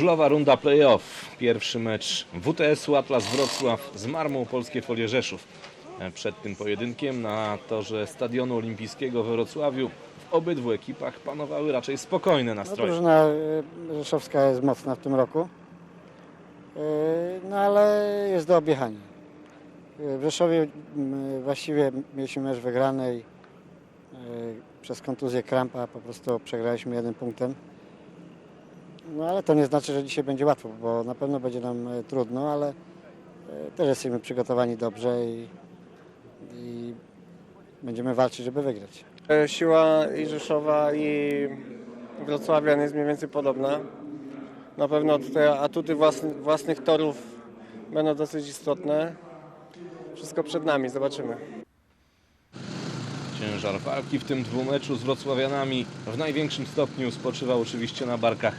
Żużlowa runda playoff. Pierwszy mecz WTS-u Atlas Wrocław z Marmą Polskie Folie Rzeszów. E, Przed tym pojedynkiem na torze Stadionu Olimpijskiego we Wrocławiu w obydwu ekipach panowały raczej spokojne No, nastroje. drużyna y, rzeszowska jest mocna w tym roku, Y, no ale jest do objechania. Y, W Rzeszowie właściwie mieliśmy mecz wygrany i przez kontuzję krampa po prostu przegraliśmy jednym punktem. No ale to nie znaczy, że dzisiaj będzie łatwo, bo na pewno będzie nam y, trudno, ale y, też jesteśmy przygotowani dobrze i, i będziemy walczyć, żeby wygrać. E, Siła i Rzeszowa i Wrocławian jest mniej więcej podobna. Na pewno tutaj atuty własny, własnych torów będą dosyć istotne. Wszystko przed nami, zobaczymy. Ciężar walki w tym dwumeczu z Wrocławianami w największym stopniu spoczywał oczywiście na barkach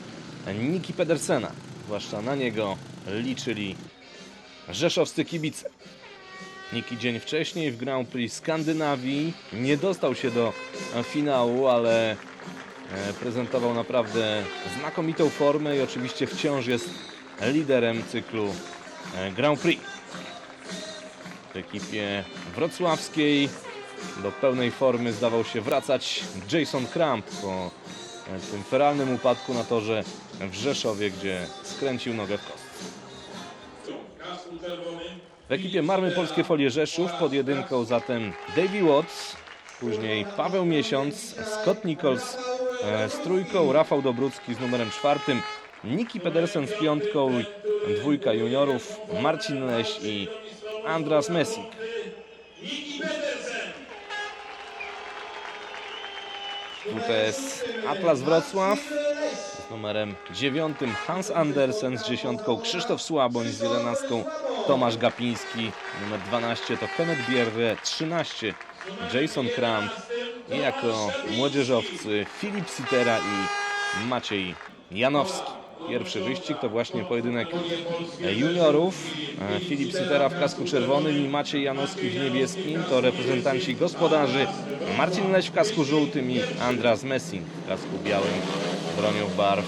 Niki Pedersena. Zwłaszcza na niego liczyli rzeszowscy kibice. Niki dzień wcześniej w Grand Prix Skandynawii nie dostał się do finału, ale e, prezentował naprawdę znakomitą formę i oczywiście wciąż jest liderem cyklu e, Grand Prix. W ekipie wrocławskiej do pełnej formy zdawał się wracać Jason Kramp po e, tym feralnym upadku na torze w Rzeszowie, gdzie skręcił nogę w kost. W ekipie Marmy Polskie Folie Rzeszów pod jedynką zatem Davy Watts, później Paweł Miesiąc, Scott Nichols e, z trójką, Rafał Dobrucki z numerem czwartym, Niki Pedersen z piątką, dwójka juniorów, Marcin Leś i Andras Messing. WTS Atlas Wrocław. Z numerem 9 Hans Andersen z dziesiątką Krzysztof Słaboń z 11 Tomasz Gapiński. Numer 12 to Kenneth Bierwe 13 Jason Kramp. I jako młodzieżowcy Filip Sitera i Maciej Janowski. Pierwszy wyścig to właśnie pojedynek juniorów. E, Filip Sitera w kasku czerwonym i Maciej Janowski w niebieskim. To reprezentanci gospodarzy Marcin Leś w kasku żółtym i Andras Messing w kasku białym bronią barw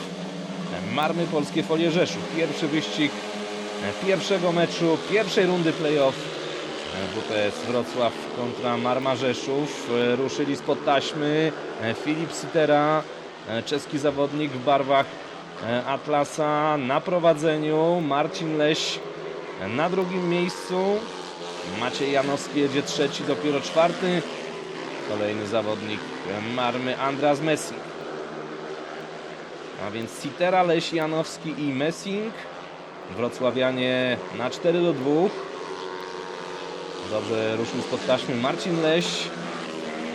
Marmy Polskie Folie Rzeszów. Pierwszy wyścig e, pierwszego meczu, pierwszej rundy playoff E, WTS Wrocław kontra Marma Rzeszów. E, Ruszyli spod taśmy e, Filip Sitera, e, czeski zawodnik w barwach e, Atlasa na prowadzeniu. Marcin Leś e, na drugim miejscu. Maciej Janowski jedzie trzeci, dopiero czwarty. Kolejny zawodnik e, Marmy Andras Messing. A więc Sitera, Leś, Janowski i Messing. Wrocławianie na 4 do 2. Dobrze ruszył spod taśmy Marcin Leś.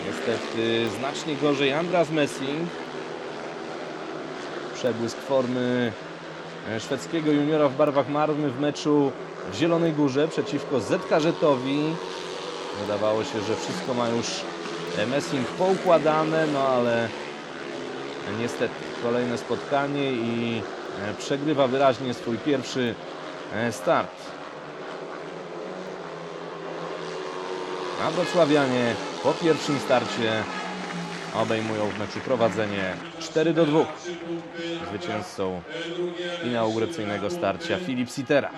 Niestety znacznie gorzej Andras Messing. Przebłysk formy e, szwedzkiego juniora w barwach Marmy w meczu w Zielonej Górze przeciwko ZKŻ-owi. Wydawało się, że wszystko ma już e, Messing poukładane, no ale niestety kolejne spotkanie i e, przegrywa wyraźnie swój pierwszy start. A Wrocławianie po pierwszym starcie obejmują w meczu prowadzenie 4 do 2. Zwycięzcą inauguracyjnego starcia Filip Sitera.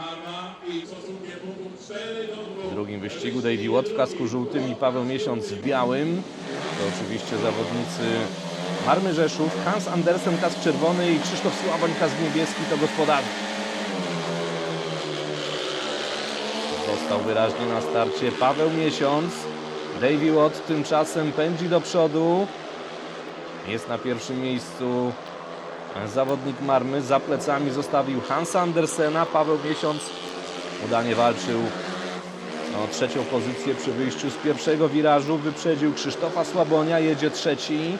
W drugim wyścigu Davey Watt w kasku żółtym i Paweł Miesiąc w białym. To oczywiście zawodnicy Marmy Rzeszów, Hans Andersen kask czerwony i Krzysztof Sławoń kask niebieski to gospodarze. Został wyraźnie na starcie Paweł Miesiąc. Davey Watt tymczasem pędzi do przodu. Jest na pierwszym miejscu zawodnik Marmy. Za plecami zostawił Hansa Andersena. Paweł Miesiąc udanie walczył o trzecią pozycję przy wyjściu z pierwszego wirażu. Wyprzedził Krzysztofa Słabonia. Jedzie trzeci.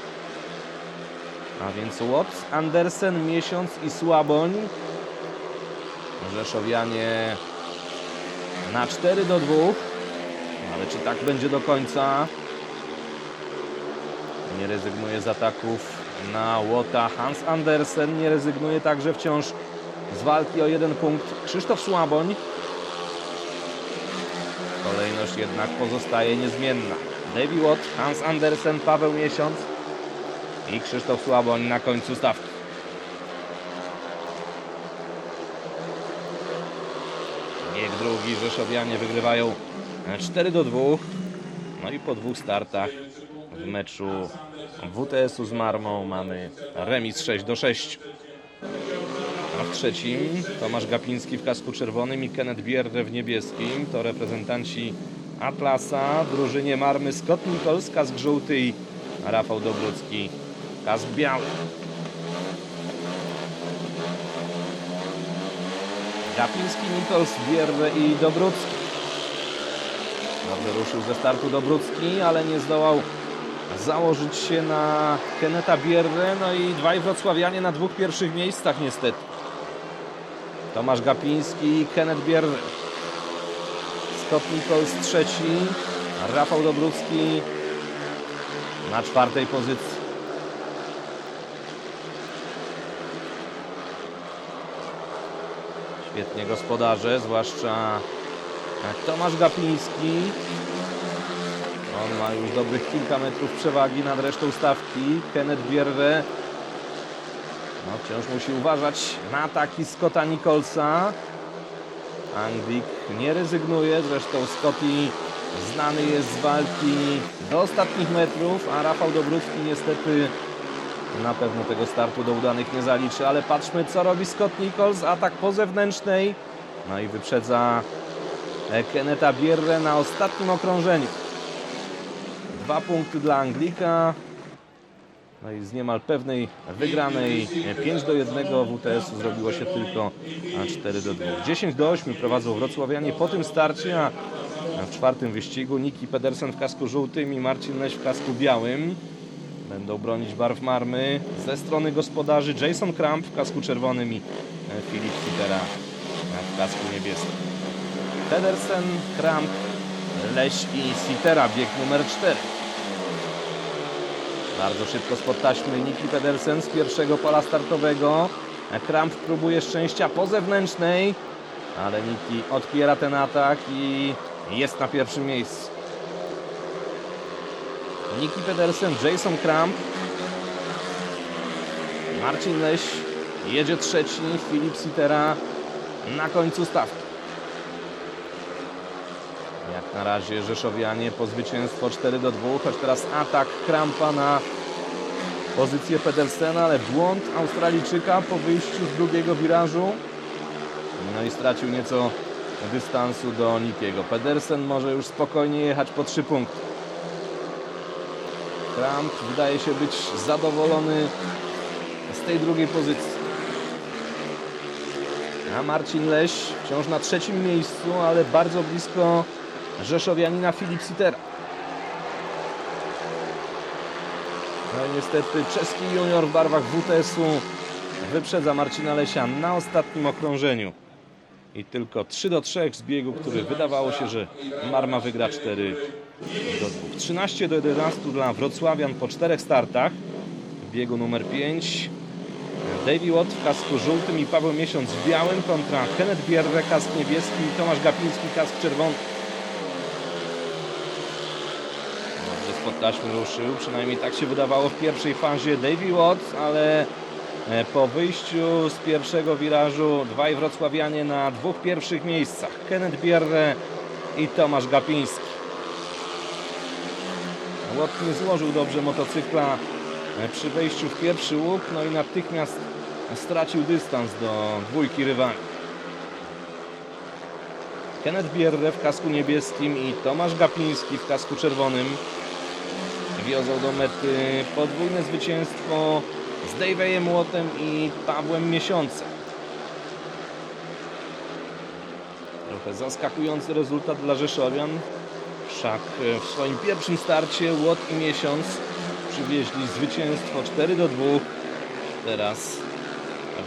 A więc Watt, Andersen, Miesiąc i Słaboń. Rzeszowianie na 4 do 2. Ale czy tak będzie do końca? nie rezygnuje z ataków na łota. Hans Andersen nie rezygnuje także wciąż z walki o jeden punkt. Krzysztof Słaboń. Kolejność jednak pozostaje niezmienna. Davy Watt, Hans Andersen, Paweł Miesiąc i Krzysztof Słaboń na końcu stawki. Bieg drugi Rzeszowianie wygrywają 4 do 2. No i po dwóch startach w meczu WTS-u z Marmą mamy remis 6 do 6. A w trzecim Tomasz Gapiński w kasku czerwonym i Kenneth Bierre w niebieskim. To reprezentanci Atlasa, drużynie Marmy Scott Nichols, kask żółty i Rafał Dobrucki, kask biały. Gapiński, Nichols, Bierre i Dobrucki. Dobrze ruszył ze startu Dobrucki, ale nie zdołał założyć się na Keneta Bierre. No i dwaj wrocławianie na dwóch pierwszych miejscach niestety. Tomasz Gapiński i Kenneth Bierre. Scott Nichols trzeci, Rafał Dobrucki na czwartej pozycji. Świetnie gospodarze, zwłaszcza Tomasz Gapiński. On ma już dobrych kilka metrów przewagi nad resztą stawki. Kenneth Bierre no, wciąż musi uważać na ataki Scotta Nicholsa. Anglik nie rezygnuje, zresztą Scotty znany jest z walki do ostatnich metrów, a Rafał Dobrucki niestety na pewno tego startu do udanych nie zaliczy, ale patrzmy co robi Scott Nichols, atak po zewnętrznej, no i wyprzedza Keneta Bierre na ostatnim okrążeniu. Dwa punkty dla Anglika, no i z niemal pewnej wygranej 5 do 1 WTS zrobiło się tylko 4 do 2. 10 do 8 prowadzą wrocławianie po tym starcie, a w czwartym wyścigu Niki Pedersen w kasku żółtym i Marcin Leś w kasku białym. Będą bronić barw Marmy ze strony gospodarzy Jason Kramp w kasku czerwonym i Filip Kitera w kasku niebieskim. Pedersen, Kramp, Leś i Sitera, bieg numer 4. Bardzo szybko spod taśmy Niki Pedersen z pierwszego pola startowego. Kramp próbuje szczęścia po zewnętrznej, ale Niki odpiera ten atak i jest na pierwszym miejscu. Niki Pedersen, Jason Kramp, Marcin Leś jedzie trzeci, Filip Sitera na końcu stawki. Na razie Rzeszowianie po zwycięstwo 4 do 2, choć teraz atak Krampa na pozycję Pedersena, ale błąd Australijczyka po wyjściu z drugiego wirażu. No i stracił nieco dystansu do Nikiego. Pedersen może już spokojnie jechać po 3 punkty. Kramp wydaje się być zadowolony z tej drugiej pozycji. A Marcin Leś wciąż na trzecim miejscu, ale bardzo blisko Rzeszowianina Filip Sitera. No i niestety czeski junior w barwach WTS-u wyprzedza Marcina Lesia na ostatnim okrążeniu. I tylko 3 do 3 z biegu, który wydawało się, że Marma wygra 4 do 2. 13 do 11 dla Wrocławian po czterech startach. W biegu numer 5 Davey Watt w kasku żółtym i Paweł Miesiąc w białym kontra Kenneth Bierre, kask niebieski i Tomasz Gapiński, kask czerwony. Spod taśmy ruszył, przynajmniej tak się wydawało w pierwszej fazie Davey Watt, ale e, po wyjściu z pierwszego wirażu dwaj wrocławianie na dwóch pierwszych miejscach. Kenneth Bierre i Tomasz Gapiński. Watt nie złożył dobrze motocykla e, przy wejściu w pierwszy łuk, no i natychmiast stracił dystans do dwójki rywali. Kenneth Bierre w kasku niebieskim i Tomasz Gapiński w kasku czerwonym wiozą do mety podwójne zwycięstwo z Dave'em Łotem i Pawłem Miesiącem. Trochę zaskakujący rezultat dla Rzeszowian. Wszak w swoim pierwszym starcie Łot i Miesiąc przywieźli zwycięstwo 4 do 2. Teraz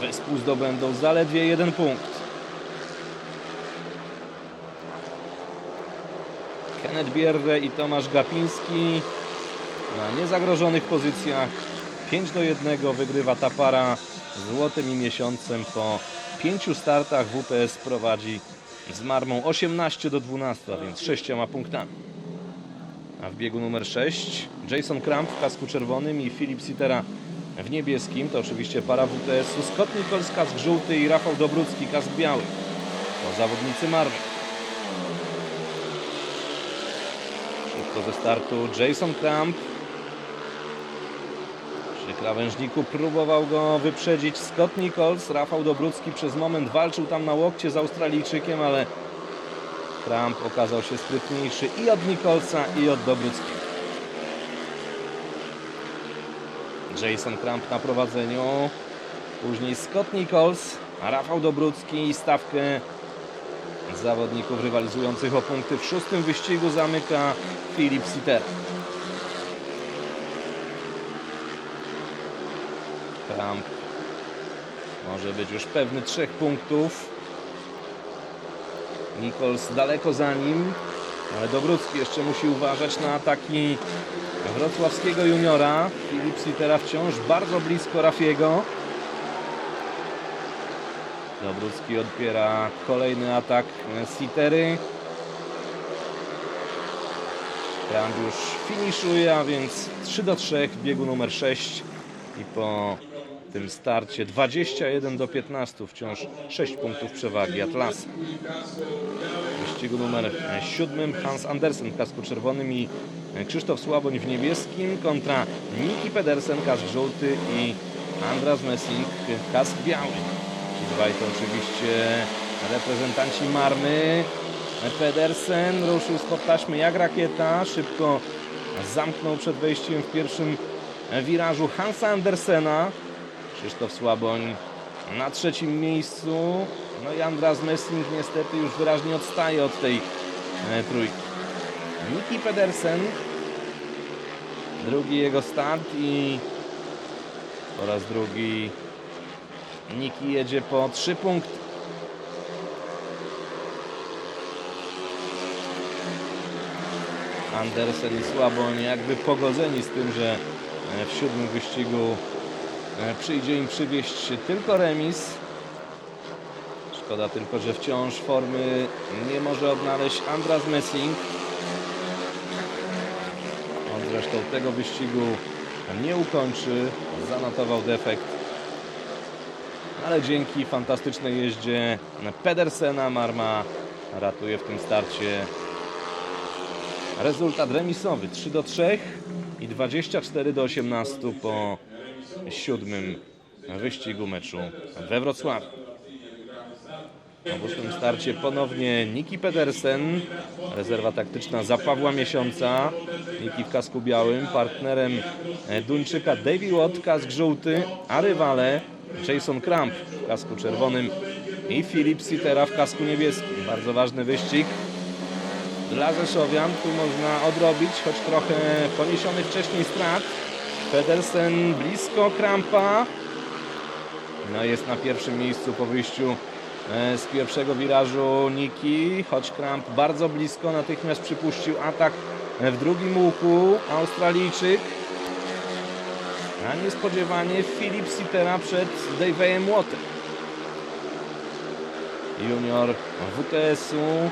wespół zdobędą zaledwie jeden punkt. Kenneth Bierre i Tomasz Gapiński na niezagrożonych pozycjach 5 do 1 wygrywa ta para z Łotem i Miesiącem po pięciu startach WTS prowadzi z Marmą 18 do 12, a więc 6 punktami. A w biegu numer 6 Jason Kramp w kasku czerwonym i Filip Sitera w niebieskim. To oczywiście para WTS-u. Scott Nichols, kask żółty i Rafał Dobrucki, kask biały. To zawodnicy Marmy. Szybko ze startu Jason Kramp. Krawężniku próbował go wyprzedzić Scott Nichols. Rafał Dobrucki przez moment walczył tam na łokcie z Australijczykiem, ale Kramp okazał się sprytniejszy i od Nicholsa, i od Dobruckiego. Jason Kramp na prowadzeniu. Później Scott Nichols, Rafał Dobrucki i stawkę zawodników rywalizujących o punkty w szóstym wyścigu zamyka Filip Sitter. Kramp może być już pewny trzech punktów. Nichols daleko za nim, ale Dobrucki jeszcze musi uważać na ataki wrocławskiego juniora. Filip Sittera wciąż bardzo blisko Rafiego. Dobrucki odpiera kolejny atak Sitery. Kramp już finiszuje, a więc 3 do 3 w biegu numer 6 i po tym starcie 21 do 15 wciąż 6 punktów przewagi Atlas. W wyścigu numer 7 Hans Andersen w kasku czerwonym i Krzysztof Słaboń w niebieskim kontra Niki Pedersen kask żółty i Andras Messing kask biały. Ci dwaj to oczywiście reprezentanci Marmy. Pedersen ruszył spod taśmy jak rakieta, szybko zamknął przed wejściem w pierwszym wirażu Hansa Andersena. Krzysztof Słaboń na trzecim miejscu. No i Andras Messing niestety już wyraźnie odstaje od tej e, trójki. Niki Pedersen. Drugi jego start i po raz drugi Niki jedzie po trzy punkty. Andersen i Słaboń jakby pogodzeni z tym, że e, w siódmym wyścigu przyjdzie im przywieźć tylko remis. Szkoda tylko, że wciąż formy nie może odnaleźć Andras Messing. On zresztą tego wyścigu nie ukończy. Zanotował defekt. Ale dzięki fantastycznej jeździe Pedersena Marma ratuje w tym starcie rezultat remisowy 3 do 3 i 24 do 18 po siódmym wyścigu meczu we Wrocławiu. W ósmym starcie ponownie Niki Pedersen, rezerwa taktyczna za Pawła Miesiąca. Niki w kasku białym, partnerem Duńczyka Davy Watt, kask żółty, a rywale Jason Kramp w kasku czerwonym i Filip Sittera w kasku niebieskim. Bardzo ważny wyścig dla Rzeszowian. Tu można odrobić, choć trochę poniesionych wcześniej strat. Pedersen blisko Krampa. No jest na pierwszym miejscu po wyjściu e, z pierwszego wirażu Niki, choć Kramp bardzo blisko, natychmiast przypuścił atak w drugim łuku. Australijczyk. A niespodziewanie Filip Sittera przed Dave'em Wattem. Junior WTS-u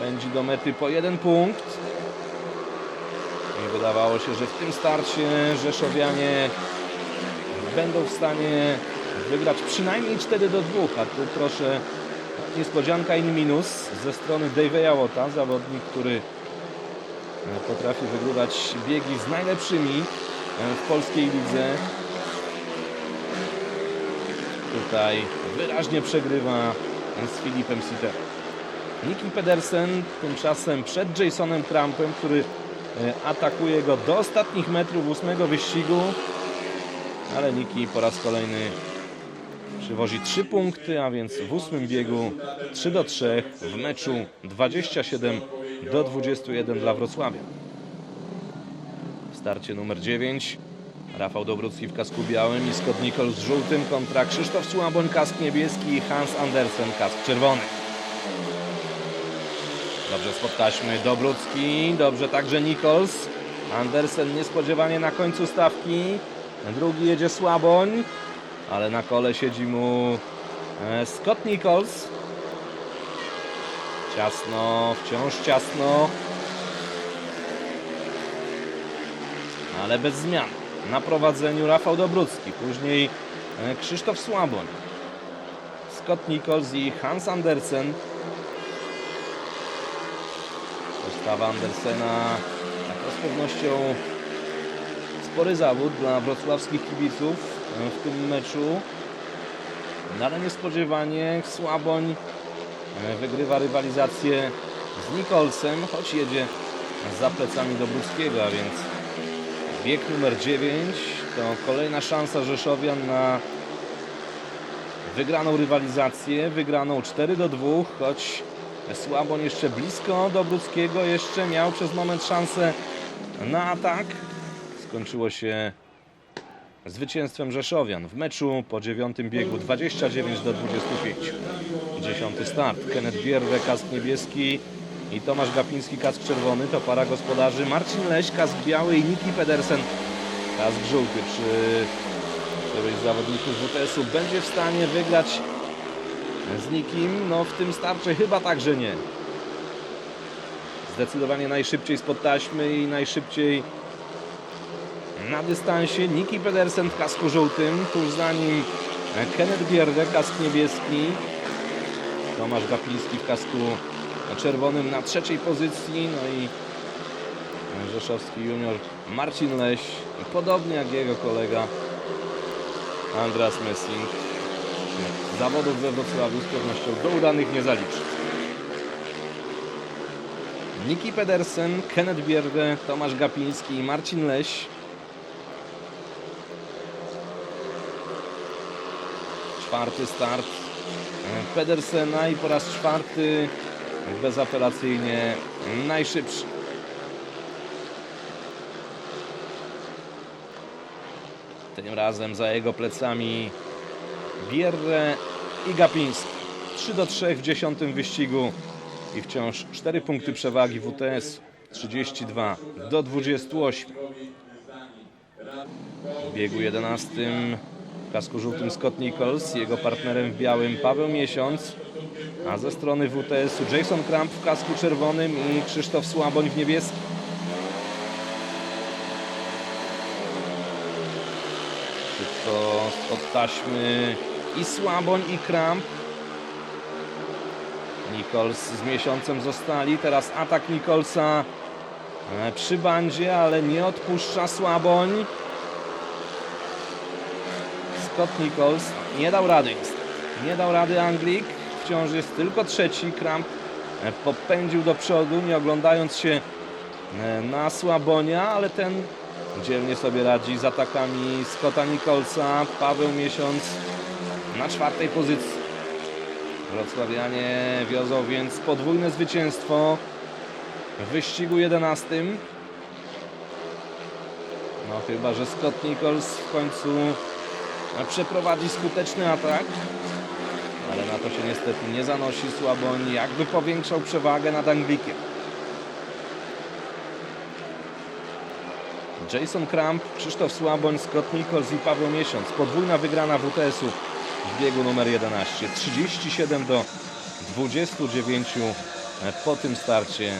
pędzi do mety po jeden punkt. Wydawało się, że w tym starcie Rzeszowianie będą w stanie wygrać przynajmniej 4 do 2, a tu proszę niespodzianka in minus ze strony Dave'a Watta, zawodnik, który potrafi wygrywać biegi z najlepszymi w polskiej lidze. Tutaj wyraźnie przegrywa z Filipem Sitterem. Niki Pedersen tymczasem przed Jasonem Trumpem, który e, atakuje go do ostatnich metrów ósmego wyścigu. Ale Niki po raz kolejny przywozi 3 punkty, a więc w ósmym biegu 3 do 3 w meczu 27 do 21 dla Wrocławia. Starcie numer 9 Rafał Dobrucki w kasku białym i Scott Nichols z żółtym kontra Krzysztof Słaboń kask niebieski i Hans Andersen kask czerwony. Dobrze spod taśmy Dobrucki, dobrze także Nichols. Andersen niespodziewanie na końcu stawki. Drugi jedzie Słaboń, ale na kole siedzi mu e, Scott Nichols. Ciasno, wciąż ciasno. Ale bez zmian. Na prowadzeniu Rafał Dobrucki, później e, Krzysztof Słaboń. Scott Nichols i Hans Andersen. Postawa Andersena taka z pewnością spory zawód dla wrocławskich kibiców w tym meczu. No ale niespodziewanie Słaboń e, wygrywa rywalizację z Nicholsem, choć jedzie za plecami Dobruckiego, a więc bieg numer 9 to kolejna szansa Rzeszowian na wygraną rywalizację, wygraną 4 do 2, choć Słaboń jeszcze blisko Dobruckiego, jeszcze miał przez moment szansę na atak. Skończyło się zwycięstwem Rzeszowian w meczu po dziewiątym biegu 29 do 25. Dziesiąty start. Kenneth Bierwe, kask niebieski i Tomasz Gapiński, kask czerwony. To para gospodarzy. Marcin Leś, kask biały i Niki Pedersen, kask żółty. Czy któryś z zawodników WTS-u będzie w stanie wygrać z nikim? No w tym starcie chyba także nie. Zdecydowanie najszybciej spod taśmy i najszybciej na dystansie Niki Pedersen w kasku żółtym, tuż za nim Kenneth Bierde, kask niebieski, Tomasz Gapiński w kasku czerwonym na trzeciej pozycji, no i rzeszowski junior Marcin Leś, podobnie jak jego kolega Andras Messing. Zawodów we Wrocławiu z pewnością do udanych nie zaliczy. Niki Pedersen, Kenneth Bierde, Tomasz Gapiński i Marcin Leś czwarty start Pedersena i po raz czwarty bezapelacyjnie najszybszy. Tym razem za jego plecami Bierre i Gapiński. 3 do 3 w dziesiątym wyścigu i wciąż 4 punkty przewagi WTS 32 do 28. W biegu 11 w kasku żółtym Scott Nichols, jego partnerem w białym Paweł Miesiąc, a ze strony WTS-u Jason Kramp w kasku czerwonym i Krzysztof Słaboń w niebieskim. Szybko spod taśmy i Słaboń i Kramp. Nichols z Miesiącem zostali, teraz atak Nicholsa e, przy bandzie, ale nie odpuszcza Słaboń. Scott Nichols nie dał rady. Nie dał rady Anglik. Wciąż jest tylko trzeci. Kramp e, popędził do przodu, nie oglądając się e, na Słabonia, ale ten dzielnie sobie radzi z atakami Scotta Nicholsa. Paweł Miesiąc na czwartej pozycji. Wrocławianie wiozą więc podwójne zwycięstwo w wyścigu 11. No chyba, że Scott Nichols w końcu przeprowadzi skuteczny atak. Ale na to się niestety nie zanosi Słaboń, jakby powiększał przewagę nad Anglikiem. Jason Kramp, Krzysztof Słaboń, Scott Nichols i Paweł Miesiąc. Podwójna wygrana WTS-u w biegu numer 11. 37 do 29 po tym starcie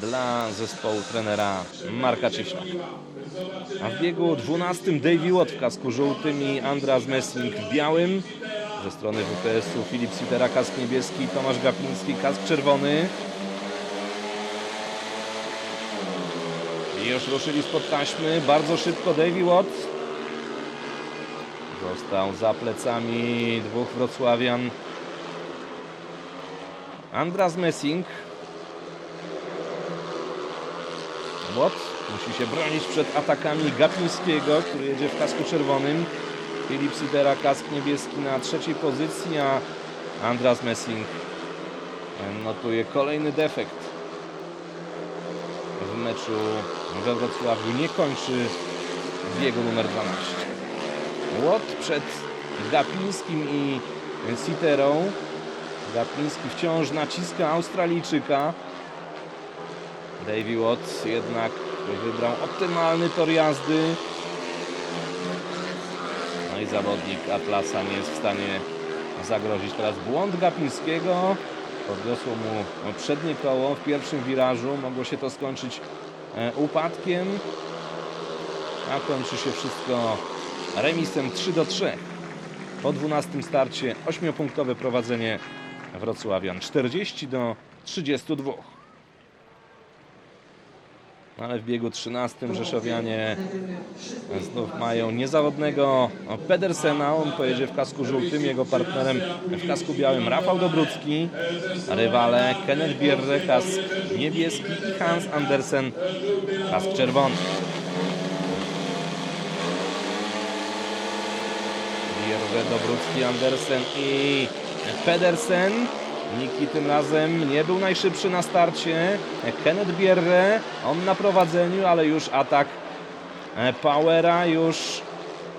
dla zespołu trenera Marka Cieślaka. A w biegu 12 Davey Watt w kasku żółtym i Andras Messing w białym. Ze strony WPS-u Filip Sitera kask niebieski, Tomasz Gapiński kask czerwony. I już ruszyli spod taśmy. Bardzo szybko Davey Watt. Został za plecami dwóch wrocławian. Andras Messing. Watt musi się bronić przed atakami Gapińskiego, który jedzie w kasku czerwonym. Filip Sidera kask niebieski na trzeciej pozycji, a Andras Messing notuje kolejny defekt w meczu we Wrocławiu. Nie kończy biegu numer 12. Łot przed Gapińskim i Siterą. Gapiński wciąż naciska Australijczyka. Davey Watt jednak wybrał optymalny tor jazdy. No i zawodnik Atlasa nie jest w stanie zagrozić teraz błąd Gapińskiego. Podniosło mu przednie koło w pierwszym wirażu. Mogło się to skończyć e, upadkiem. A kończy się wszystko remisem 3 do 3. po 12 starcie 8-punktowe prowadzenie Wrocławian 40 do 32. No Ale w biegu 13 Rzeszowianie znów mają niezawodnego Pedersena. On pojedzie w kasku żółtym, jego partnerem w kasku białym Rafał Dobrucki. Rywale Kenneth Bierre, kask niebieski i Hans Andersen, kask czerwony. Dobrucki, Andersen i Pedersen. Niki tym razem nie był najszybszy na starcie. Kenneth Bierre, on na prowadzeniu, ale już atak e, Powera, już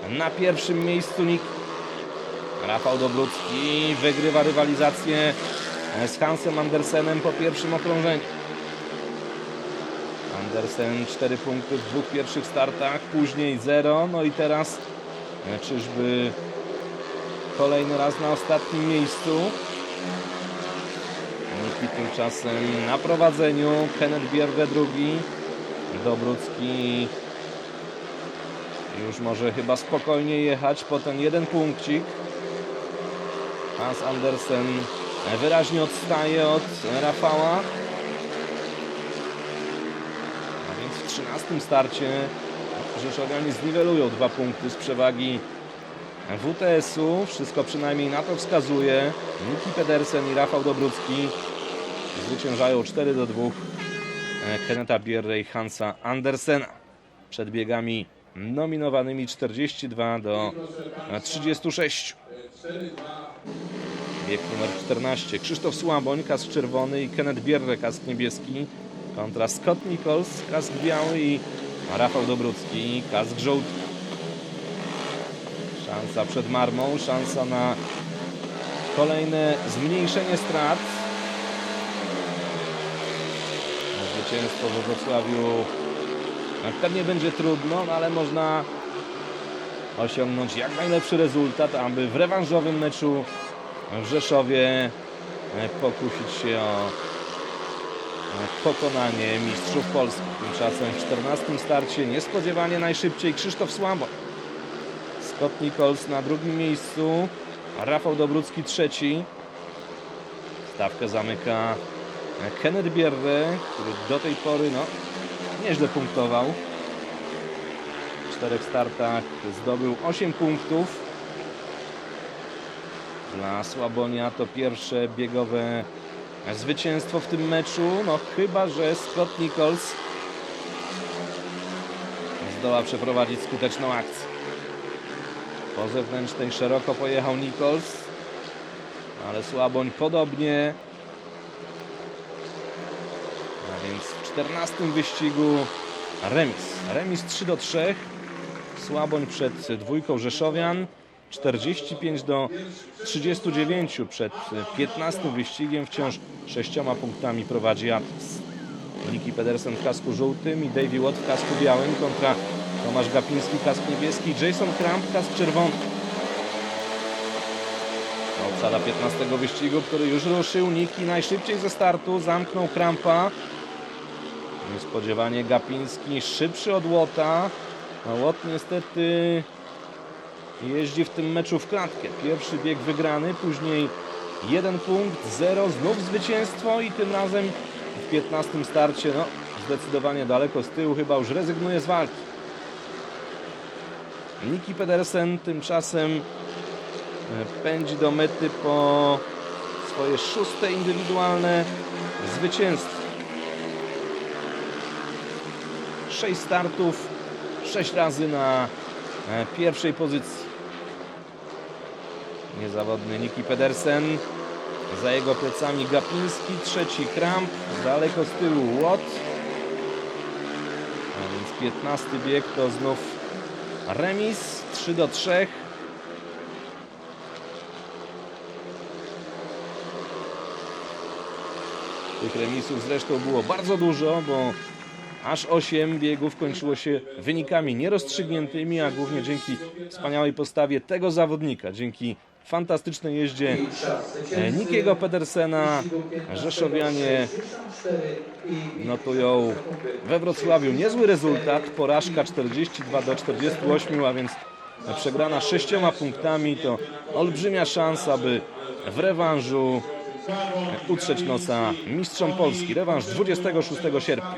na pierwszym miejscu Nick. Rafał Dobrucki wygrywa rywalizację e, z Hansem Andersenem po pierwszym okrążeniu. Andersen 4 punkty w dwóch pierwszych startach, później 0. No i teraz e, czyżby kolejny raz na ostatnim miejscu. Niki tymczasem na prowadzeniu. Kenneth Bierwe drugi. Dobrucki już może chyba spokojnie jechać po ten jeden punkcik. Hans Andersen wyraźnie odstaje od Rafała. A więc w 13 starcie Rzeszowianie zniwelują dwa punkty z przewagi WTS-u. Wszystko przynajmniej na to wskazuje. Niki Pedersen i Rafał Dobrucki zwyciężają 4 do 2 Keneta Bierre i Hansa Andersena. Przed biegami nominowanymi 42 do 36. Bieg numer 14. Krzysztof Słaboń, kask czerwony i Kenneth Bierre, kask niebieski. Kontra Scott Nichols, kask biały i Rafał Dobrucki, kask żółty. Szansa przed Marmą, szansa na kolejne zmniejszenie strat. Na Zwycięstwo we Wrocławiu pewnie będzie trudno, no ale można osiągnąć jak najlepszy rezultat, aby w rewanżowym meczu w Rzeszowie e, pokusić się o e, pokonanie mistrzów Polski. Tymczasem w 14 starcie niespodziewanie najszybciej Krzysztof Słabo. Scott Nichols na drugim miejscu, Rafał Dobrucki trzeci. Stawkę zamyka Kenneth Bierre, który do tej pory no, nieźle punktował. W czterech startach zdobył 8 punktów. Dla Słabonia to pierwsze biegowe zwycięstwo w tym meczu. No chyba, że Scott Nichols zdoła przeprowadzić skuteczną akcję. Po zewnętrznej szeroko pojechał Nichols, ale Słaboń podobnie. A więc w 14 wyścigu remis. Remis 3 do 3. Słaboń przed dwójką Rzeszowian. 45 do 39 przed 15 wyścigiem. Wciąż sześcioma punktami prowadzi Atlas. Niki Pedersen w kasku żółtym i Davey Watt w kasku białym kontra Tomasz Gapiński, kask niebieski, Jason Kramp, kask czerwony. Obsada 15 wyścigu, który już ruszył. Niki najszybciej ze startu, zamknął Krampa. Niespodziewanie Gapiński szybszy od Łota. A Łot niestety jeździ w tym meczu w klatkę. Pierwszy bieg wygrany, później jeden punkt, zero, znów zwycięstwo i tym razem w 15 starcie, no zdecydowanie daleko z tyłu, chyba już rezygnuje z walki. Niki Pedersen tymczasem e, pędzi do mety po swoje szóste indywidualne zwycięstwo. Sześć startów, sześć razy na e, pierwszej pozycji. Niezawodny Niki Pedersen. Za jego plecami Gapiński, trzeci Kramp, daleko z tyłu Łot. A więc 15 bieg to znów remis 3 do 3. Tych remisów zresztą było bardzo dużo, bo aż 8 biegów kończyło się wynikami nierozstrzygniętymi, a głównie dzięki wspaniałej postawie tego zawodnika, dzięki fantastycznej jeździe e, Nikiego Pedersena. Rzeszowianie notują we Wrocławiu niezły rezultat. Porażka 42 do 48, a więc przegrana sześcioma punktami to olbrzymia szansa, by w rewanżu utrzeć nosa mistrzom Polski. Rewanż 26 sierpnia.